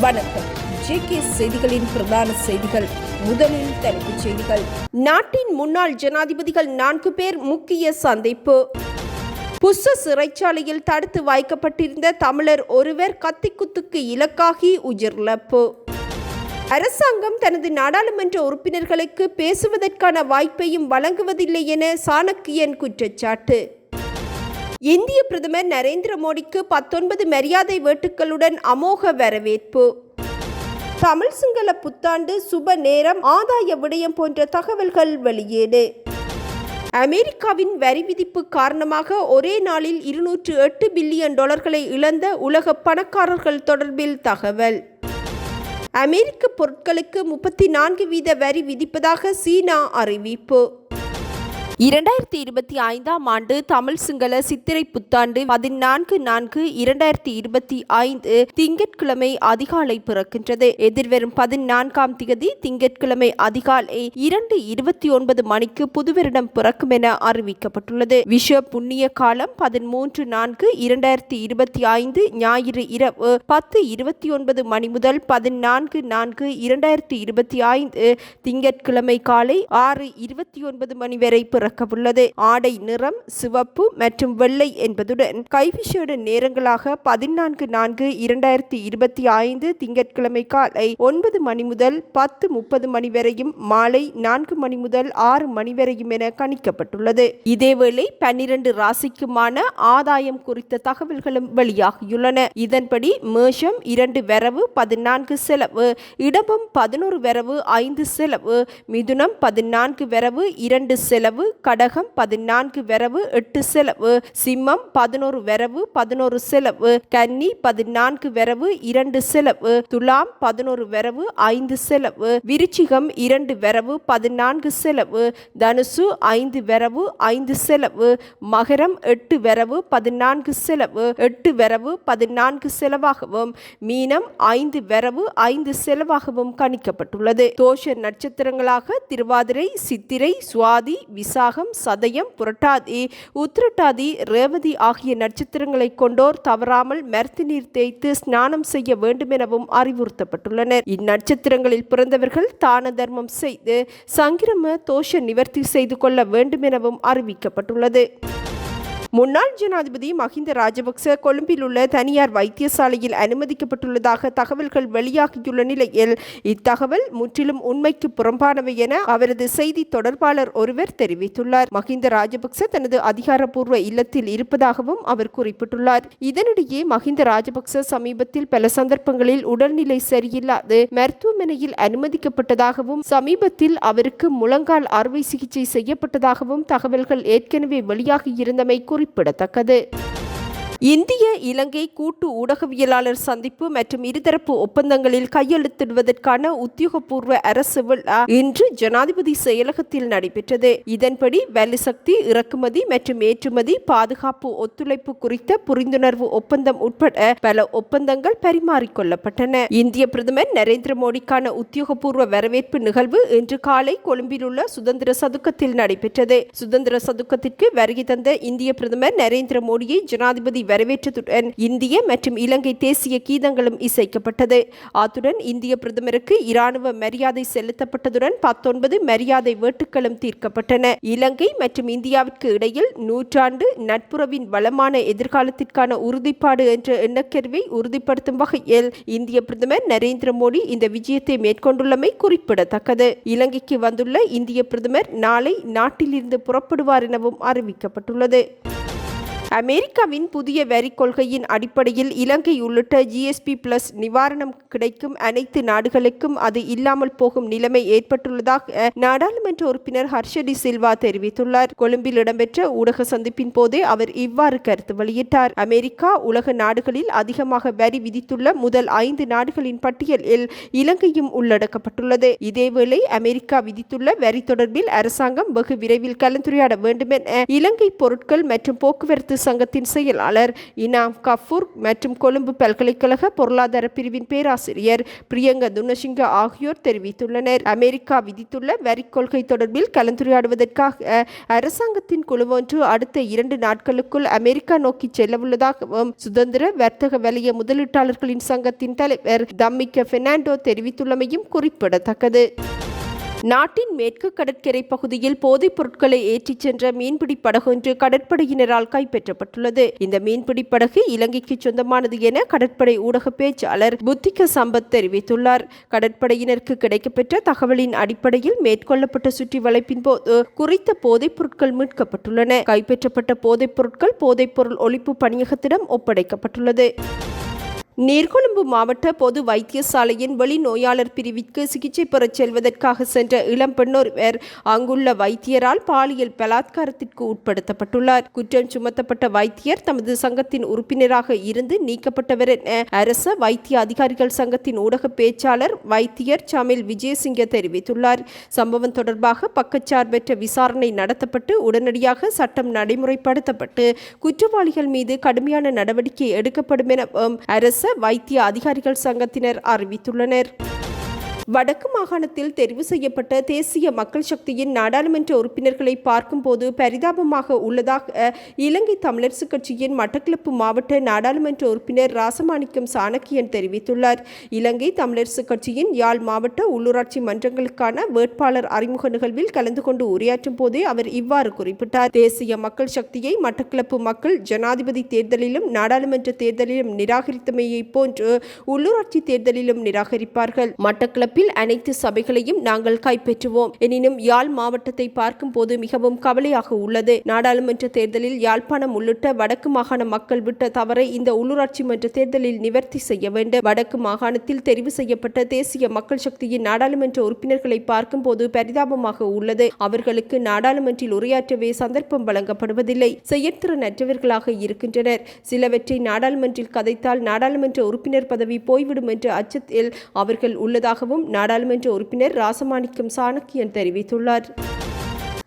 வணக்கம். ஜேகே செய்திகளின் பிரதான செய்திகள். முதலில் தலைப்புச் செய்திகள். நாட்டின் முன்னாள் ஜனாதிபதிகள் நான்கு பேர் முக்கிய சந்திப்பு. புஸ்ஸ சிறைச்சாலையில் தடுத்து வைக்கப்பட்டிருந்த தமிழர் ஒருவர் கத்திக்குத்துக்கு இலக்காகி உயிரிழப்பு. அரசாங்கம் தனது நாடாளுமன்ற உறுப்பினர்களுக்கு பேசுவதற்கான வாய்ப்பையும் வழங்குவதில்லை என சாணக்கியன் குற்றச்சாட்டு. இந்திய பிரதமர் நரேந்திர மோடிக்கு பத்தொன்பது மரியாதை வேட்டுக்களுடன் அமோக வரவேற்பு. தமிழ் சிங்கள புத்தாண்டு சுப நேரம் ஆதாய விடயம் போன்ற தகவல்கள் வெளியீடு. அமெரிக்காவின் வரி விதிப்பு காரணமாக ஒரே நாளில் இருநூற்று எட்டு பில்லியன் டாலர்களை இழந்த உலக பணக்காரர்கள் தொடர்பில் தகவல். அமெரிக்க பொருட்களுக்கு முப்பத்தி நான்கு வீத வரி விதிப்பதாக சீனா அறிவிப்பு. இரண்டாயிரத்தி இருபத்தி ஐந்தாம் ஆண்டு தமிழ் சிங்கள சித்திரை புத்தாண்டு பதினான்கு நான்கு இரண்டாயிரத்தி இருபத்தி ஐந்து திங்கட்கிழமை அதிகாலை பிறக்கின்றது. எதிர்வரும் பதினான்காம் திகதி திங்கட்கிழமை அதிகாலை இரண்டு இருபத்தி ஒன்பது மணிக்கு புதுவருடம் பிறக்கும் என அறிவிக்கப்பட்டுள்ளது. விஷ புண்ணிய காலம் பதிமூன்று நான்கு இரண்டாயிரத்தி இருபத்தி ஐந்து ஞாயிறு இரவு பத்து இருபத்தி ஒன்பது மணி முதல் பதினான்கு நான்கு இரண்டாயிரத்தி இருபத்தி ஐந்து திங்கட்கிழமை காலை ஆறு இருபத்தி ஒன்பது மணி வரை பிறக்கவுள்ளது ஆடை நிறம் சிவப்பு மற்றும் வெள்ளை என்பதுடன் கைவிசேட நேரங்களாக பதினான்கு நான்கு இரண்டாயிரத்தி இருபத்தி ஐந்து திங்கட்கிழமை காலை ஒன்பது மணி முதல் பத்து முப்பது மணி வரையும் மாலை நான்கு மணி முதல் ஆறு மணி வரையும் என கணிக்கப்பட்டுள்ளது. இதேவேளை பன்னிரண்டு ராசிக்குமான ஆதாயம் குறித்த தகவல்களும் வெளியாகியுள்ளன. இதன்படி மேஷம் இரண்டு வரவு பதினான்கு செலவு இடபம் பதினோரு வரவு ஐந்து செலவு மிதுனம் பதினான்கு வரவு இரண்டு செலவு கடகம் பதினான்கு வரவு எட்டு செலவு. சிம்மம் பதினோரு வரவு பதினோரு செலவு. கன்னி பதினான்கு வரவு இரண்டு செலவு. துலாம் பதினோரு வரவு ஐந்து செலவு. விருச்சிகம் இரண்டு வரவு பதினான்கு செலவு. தனுசு ஐந்து வரவு ஐந்து செலவு. மகரம் எட்டு வரவு பதினான்கு செலவு. எட்டு வரவு பதினான்கு செலவாகவும். மீனம் ஐந்து வரவு ஐந்து செலவாகவும் கணிக்கப்பட்டுள்ளது. தோஷ நட்சத்திரங்களாக திருவாதிரை சித்திரை சுவாதி விசா விசாகம் சதயம் புரட்டாதி உத்திரட்டாதி ரேவதி ஆகிய நட்சத்திரங்களை கொண்டோர் தவறாமல் மர்த்தி நீர் தேய்த்து ஸ்நானம் செய்ய வேண்டும் எனவும் அறிவுறுத்தப்பட்டுள்ளனர். இந்நட்சத்திரங்களில் பிறந்தவர்கள் தான தர்மம் செய்து சங்கிரம தோஷ நிவர்த்தி செய்து கொள்ள வேண்டும் எனவும் அறிவிக்கப்பட்டுள்ளது. முன்னாள் ஜனாதிபதி மஹிந்த ராஜபக்ச கொழும்பில் உள்ள தனியார் வைத்தியசாலையில் அனுமதிக்கப்பட்டுள்ளதாக தகவல்கள் வெளியாகியுள்ள நிலையில் இத்தகவல் முற்றிலும் உண்மைக்கு புறம்பானவை என அவரது செய்தி தொடர்பாளர் ஒருவர் தெரிவித்துள்ளார். மஹிந்த ராஜபக்ச தனது அதிகாரப்பூர்வ இல்லத்தில் இருப்பதாகவும் அவர் குறிப்பிட்டுள்ளார். இதனிடையே மஹிந்த ராஜபக்ச சமீபத்தில் பல சந்தர்ப்பங்களில் உடல்நிலை சரியில்லாது மருத்துவமனையில் அனுமதிக்கப்பட்டதாகவும் சமீபத்தில் அவருக்கு முழங்கால் அறுவை சிகிச்சை செய்யப்பட்டதாகவும் தகவல்கள் ஏற்கனவே வெளியாகியிருந்தமை குறிப்பிடத்தக்கது. இந்திய இலங்கை கூட்டு ஊடகவியலாளர் சந்திப்பு மற்றும் இருதரப்பு ஒப்பந்தங்களில் கையெழுத்திடுவதற்கான உத்தியோகபூர்வ அரசு விழா இன்று ஜனாதிபதி செயலகத்தில் நடைபெற்றது. இதன்படி வலுசக்தி இறக்குமதி மற்றும் ஏற்றுமதி பாதுகாப்பு ஒத்துழைப்பு குறித்த புரிந்துணர்வு ஒப்பந்தம் உட்பட பல ஒப்பந்தங்கள் பரிமாறிக்கொள்ளப்பட்டன இந்திய பிரதமர் நரேந்திர மோடிக்கான உத்தியோகபூர்வ வரவேற்பு நிகழ்வு இன்று காலை கொழும்பில் உள்ள சுதந்திர சதுக்கத்தில் நடைபெற்றது. சுதந்திர சதுக்கத்திற்கு வருகை தந்த இந்திய பிரதமர் நரேந்திர மோடியை ஜனாதிபதி வரவேற்றதுடன் இந்திய மற்றும் இலங்கை தேசிய கீதங்களும் இசைக்கப்பட்டது. அத்துடன் இந்திய பிரதமருக்கு இராணுவ மரியாதை செலுத்தப்பட்டதுடன் பத்தொன்பது மரியாதை வேட்டுக்களும் தீர்க்கப்பட்டன. இலங்கை மற்றும் இந்தியாவிற்கு இடையில் நூற்றாண்டு நட்புறவின் வளமான எதிர்காலத்திற்கான உறுதிப்பாடு என்ற எண்ணக்கருவை உறுதிப்படுத்தும் வகையில் இந்திய பிரதமர் நரேந்திர மோடி இந்த விஜயத்தை மேற்கொண்டுள்ளமை குறிப்பிடத்தக்கது. இலங்கைக்கு வந்துள்ள இந்திய பிரதமர் நாளை நாட்டிலிருந்து புறப்படுவார் எனவும் அறிவிக்கப்பட்டுள்ளது. அமெரிக்காவின் புதிய வரி கொள்கையின் அடிப்படையில் இலங்கை உள்ளிட்ட ஜிஎஸ்பி பிளஸ் நிவாரணம் கிடைக்கும் அனைத்து நாடுகளுக்கும் அது இல்லாமல் போகும் நிலைமை ஏற்பட்டுள்ளதாக நாடாளுமன்ற உறுப்பினர் ஹர்ஷடி சில்வா தெரிவித்துள்ளார். கொழும்பில் இடம்பெற்ற ஊடக சந்திப்பின் போதே அவர் இவ்வாறு கருத்து வெளியிட்டார். அமெரிக்கா உலக நாடுகளில் அதிகமாக வரி விதித்துள்ள முதல் ஐந்து நாடுகளின் பட்டியலில் இலங்கையும் உள்ளடக்கப்பட்டுள்ளது. இதேவேளை அமெரிக்கா விதித்துள்ள வரி தொடர்பில் அரசாங்கம் வெகு விரைவில் கலந்துரையாட வேண்டும் என இலங்கை பொருட்கள் மற்றும் போக்குவரத்து சங்கத்தின் செயலாளர் இனாம் கஃபூர் மற்றும் கொழும்பு பல்கலைக்கழக பொருளாதார பிரிவின் பேராசிரியர் பிரியங்க துனசிங்க ஆகியோர் தெரிவித்துள்ளனர். அமெரிக்கா விதித்துள்ள வரி கொள்கை தொடர்பில் கலந்துரையாடுவதற்காக அரசாங்கத்தின் குழுவொன்று அடுத்த இரண்டு நாட்களுக்குள் அமெரிக்கா நோக்கி செல்லவுள்ளதாகவும் சுதந்திர வர்த்தக வலய முதலீட்டாளர்களின் சங்கத்தின் தலைவர் தம்மிக்க பெர்னாண்டோ தெரிவித்துள்ளமையும் குறிப்பிடத்தக்கது. நாட்டின் மேற்கு கடற்கரை பகுதியில் போதைப் பொருட்களை ஏற்றிச் சென்ற மீன்பிடி படகொன்று கடற்படையினரால் கைப்பற்றப்பட்டுள்ளது. இந்த மீன்பிடி படகு இலங்கைக்கு சொந்தமானது என கடற்படை ஊடக பேச்சாளர் புத்திக சம்பத் தெரிவித்துள்ளார். கடற்படையினருக்கு கிடைக்கப்பெற்ற தகவலின் அடிப்படையில் மேற்கொள்ளப்பட்ட சுற்றி வளைப்பின் போது குறித்த போதைப் பொருட்கள் மீட்கப்பட்டுள்ளன. கைப்பற்றப்பட்ட போதைப் பொருட்கள் போதைப் பொருள் ஒழிப்பு பணியகத்திடம் ஒப்படைக்கப்பட்டுள்ளது. நீர்கொழும்பு மாவட்ட பொது வைத்தியசாலையின் வெளிநோயாளர் பிரிவிற்கு சிகிச்சை பெறச் செல்வதற்காக சென்ற இளம் பெண்ணொருவர் அங்குள்ள வைத்தியரால் பாலியல் பலாத்காரத்திற்கு உட்படுத்தப்பட்டுள்ளார். குற்றம் சுமத்தப்பட்ட வைத்தியர் தமது சங்கத்தின் உறுப்பினராக இருந்து நீக்கப்பட்டவர் என அரச வைத்திய அதிகாரிகள் சங்கத்தின் ஊடக பேச்சாளர் வைத்தியர் சமில் விஜயசிங்க தெரிவித்துள்ளார். சம்பவம் தொடர்பாக பக்கச்சார்பற்ற விசாரணை நடத்தப்பட்டு உடனடியாக சட்டம் நடைமுறைப்படுத்தப்பட்டு குற்றவாளிகள் மீது கடுமையான நடவடிக்கை எடுக்கப்படும் எனவும் அரச வைத்திய அதிகாரிகள் சங்கத்தினர் அறிவித்துள்ளனர். வடக்கு மாகாணத்தில் தெரிவு செய்யப்பட்ட தேசிய மக்கள் சக்தியின் நாடாளுமன்ற உறுப்பினர்களை பார்க்கும்போது பரிதாபமாக உள்ளதாக இலங்கை தமிழரசு கட்சியின் மட்டக்களப்பு மாவட்ட நாடாளுமன்ற உறுப்பினர் ராசமாணிக்கம் சாணக்கியன் தெரிவித்துள்ளார். இலங்கை தமிழரசு கட்சியின் யாழ் மாவட்ட உள்ளூராட்சி மன்றங்களுக்கான வேட்பாளர் அறிமுக நிகழ்வில் கலந்து கொண்டு உரையாற்றும் போதே அவர் இவ்வாறு குறிப்பிட்டார். தேசிய மக்கள் சக்தியை மட்டக்களப்பு மக்கள் ஜனாதிபதி தேர்தலிலும் நாடாளுமன்ற தேர்தலிலும் நிராகரித்தமையை போன்று உள்ளூராட்சி தேர்தலிலும் நிராகரிப்பார்கள். மட்டக்களப்பு தரப்பில் அனைத்து சபைகளையும் நாங்கள் கைப்பற்றுவோம். எனினும் யாழ் மாவட்டத்தை பார்க்கும் போது மிகவும் கவலையாக உள்ளது. நாடாளுமன்ற தேர்தலில் யாழ்ப்பாணம் உள்ளிட்ட வடக்கு மாகாண மக்கள் விட்ட தவறை இந்த உள்ளூராட்சி மன்ற தேர்தலில் நிவர்த்தி செய்ய வேண்டும். வடக்கு மாகாணத்தில் தெரிவு செய்யப்பட்ட தேசிய மக்கள் சக்தியின் நாடாளுமன்ற உறுப்பினர்களை பார்க்கும் போது பரிதாபமாக உள்ளது. அவர்களுக்கு நாடாளுமன்றில் உரையாற்றவே சந்தர்ப்பம் வழங்கப்படுவதில்லை. செயற்திறனற்றவர்களாக இருக்கின்றனர். சிலவற்றை நாடாளுமன்றில் கதைத்தால் நாடாளுமன்ற உறுப்பினர் பதவி போய்விடும் என்ற அச்சத்தில் அவர்கள் உள்ளதாகவும் நாடாளுமன்ற உறுப்பினர் ராசமாணிக்கம் சாணக்கியன் தெரிவித்துள்ளார்.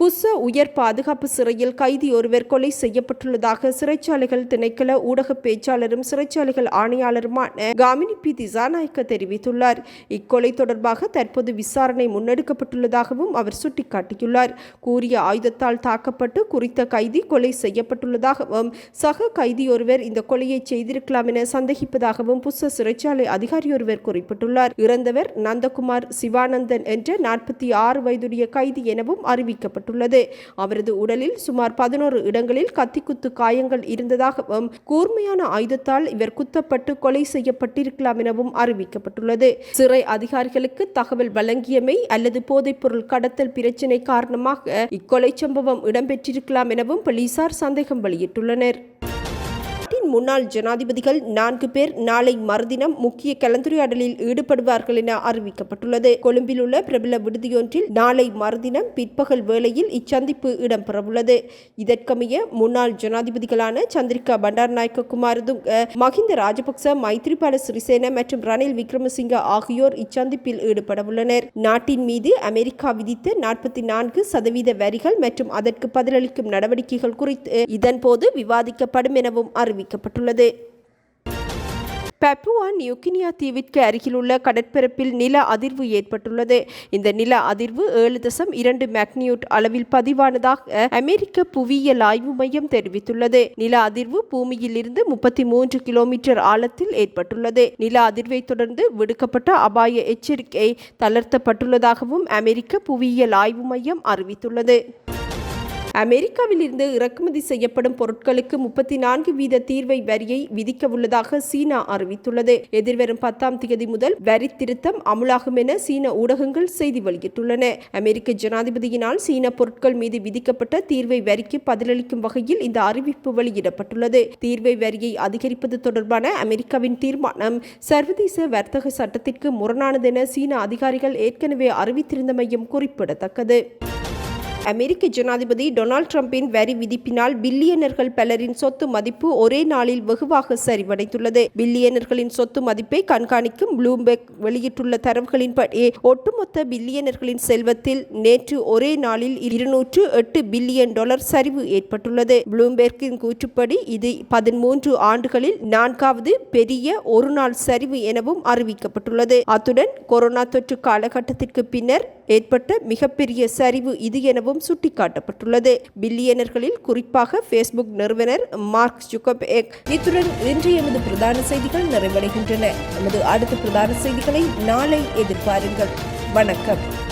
புஸ்ஸ உயர் பாதுகாப்பு சிறையில் கைதி ஒருவர் கொலை செய்யப்பட்டுள்ளதாக சிறைச்சாலைகள் திணைக்கள ஊடக பேச்சாளரும் சிறைச்சாலைகள் ஆணையாளருமான காமினி பி. திசாநாயக்க தெரிவித்துள்ளார். இக்கொலை தொடர்பாக தற்போது விசாரணை முன்னெடுக்கப்பட்டுள்ளதாகவும் அவர் சுட்டிக்காட்டியுள்ளார். கூறிய ஆயுதத்தால் தாக்கப்பட்டு குறித்த கைதி கொலை செய்யப்பட்டுள்ளதாகவும் சக கைதி ஒருவர் இந்த கொலையை செய்திருக்கலாம் என சந்தேகிப்பதாகவும் புஸ்ஸ சிறைச்சாலை அதிகாரி ஒருவர் குறிப்பிட்டுள்ளார். இறந்தவர் நந்தகுமார் சிவானந்தன் என்ற நாற்பத்தி ஆறு வயதுடைய கைதி எனவும் அறிவிக்கப்பட்டுள்ளது. செய்யப்பட்டுள்ளது அவரது உடலில் சுமார் பதினோரு இடங்களில் கத்திக்குத்து காயங்கள் இருந்ததாகவும் கூர்மையான ஆயுதத்தால் இவர் குத்தப்பட்டு கொலை செய்யப்பட்டிருக்கலாம் எனவும் அறிவிக்கப்பட்டுள்ளது. சிறை அதிகாரிகளுக்கு தகவல் வழங்கியமை அல்லது போதைப்பொருள் கடத்தல் பிரச்சினை காரணமாக இக்கொலை சம்பவம் இடம்பெற்றிருக்கலாம் எனவும் போலீசார் சந்தேகம் வெளியிட்டுள்ளனர். முன்னாள் ஜனாதிபதிகள் நான்கு பேர் நாளை மறுதினம் முக்கிய கலந்துரையாடலில் ஈடுபடுவார்கள் என அறிவிக்கப்பட்டுள்ளது. கொழும்பில் உள்ள பிரபல விடுதியொன்றில் நாளை மறுதினம் பிற்பகல் வேளையில் இச்சந்திப்பு இடம்பெறவுள்ளது. இதற்கமைய முன்னாள் ஜனாதிபதிகளான சந்திரிகா பண்டாரநாயக்க குமாரதுங்க மஹிந்த ராஜபக்ச மைத்ரிபால சிறிசேன மற்றும் ரணில் விக்ரமசிங்க ஆகியோர் இச்சந்திப்பில் ஈடுபடவுள்ளனர். நாட்டின் மீது அமெரிக்கா விதித்த நாற்பத்தி நான்கு சதவீத வரிகள் மற்றும் அதற்கு பதிலளிக்கும் நடவடிக்கைகள் குறித்து இதன்போது விவாதிக்கப்படும் எனவும் அறிவிக்கப்பட்டுள்ளது. பப்புவா நியூகினியா தீவிற்கு அருகிலுள்ள கடற்பரப்பில் நில அதிர்வு ஏற்பட்டுள்ளது. இந்த நில அதிர்வு ஏழு தசம் இரண்டு மேக்னியூட் அளவில் பதிவானதாக அமெரிக்க புவியியல் ஆய்வு மையம் தெரிவித்துள்ளது. நில அதிர்வு பூமியில் இருந்து முப்பத்தி மூன்று கிலோமீட்டர் ஆழத்தில் ஏற்பட்டுள்ளது. நில அதிர்வை தொடர்ந்து விடுக்கப்பட்ட அபாய எச்சரிக்கை தளர்த்தப்பட்டுள்ளதாகவும் அமெரிக்க புவியியல் ஆய்வு மையம் அறிவித்துள்ளது. அமெரிக்காவில் இருந்து இறக்குமதி செய்யப்படும் பொருட்களுக்கு முப்பத்தி நான்கு வீத தீர்வை வரியை விதிக்க உள்ளதாக சீனா அறிவித்துள்ளது. எதிர்வரும் பத்தாம் தேதி முதல் வரி திருத்தம் அமுலாகும் என சீன ஊடகங்கள் செய்தி வெளியிட்டுள்ளன. அமெரிக்க ஜனாதிபதியினால் சீன பொருட்கள் மீது விதிக்கப்பட்ட தீர்வை வரிக்கு பதிலளிக்கும் வகையில் இந்த அறிவிப்பு வெளியிடப்பட்டுள்ளது. தீர்வை வரியை அதிகரிப்பது தொடர்பான அமெரிக்காவின் தீர்மானம் சர்வதேச வர்த்தக சட்டத்திற்கு முரணானதென சீன அதிகாரிகள் ஏற்கனவே அறிவித்திருந்தமையும் குறிப்பிடத்தக்கது. அமெரிக்க ஜனாதிபதி டொனால்ட் ட்ரம்பின் வரி விதிப்பினால் பில்லியனர்கள் பலரின் சொத்து மதிப்பு ஒரே நாளில் வெகுவாக சரிவடைந்துள்ளது. பில்லியனர்களின் சொத்து மதிப்பை கண்காணிக்கும் ப்ளூம்பெர்க் வெளியிட்டுள்ள தரவுகளின்படி ஒட்டுமொத்த பில்லியனர்களின் செல்வத்தில் நேற்று ஒரே நாளில் இருநூற்று எட்டு பில்லியன் டாலர் சரிவு ஏற்பட்டுள்ளது. ப்ளூம்பெர்க்கின் கூற்றுப்படி இது பதிமூன்று ஆண்டுகளில் நான்காவது பெரிய ஒரு நாள் சரிவு எனவும் அறிவிக்கப்பட்டுள்ளது. அத்துடன் கொரோனா தொற்று காலகட்டத்திற்கு பின்னர் ஏற்பட்ட மிகப்பெரிய சரிவு இது எனவும் சுட்டிக்காட்டப்பட்டுள்ளது. பில்லியனர்களில் குறிப்பாக ஃபேஸ்புக் நிறுவனர் மார்க் ஜுக்கபெக் இத்துடன் இன்று எமது பிரதான செய்திகள் நிறைவடைகின்றன. எமது அடுத்த பிரதான செய்திகளை நாளை எதிர்பாருங்கள். வணக்கம்.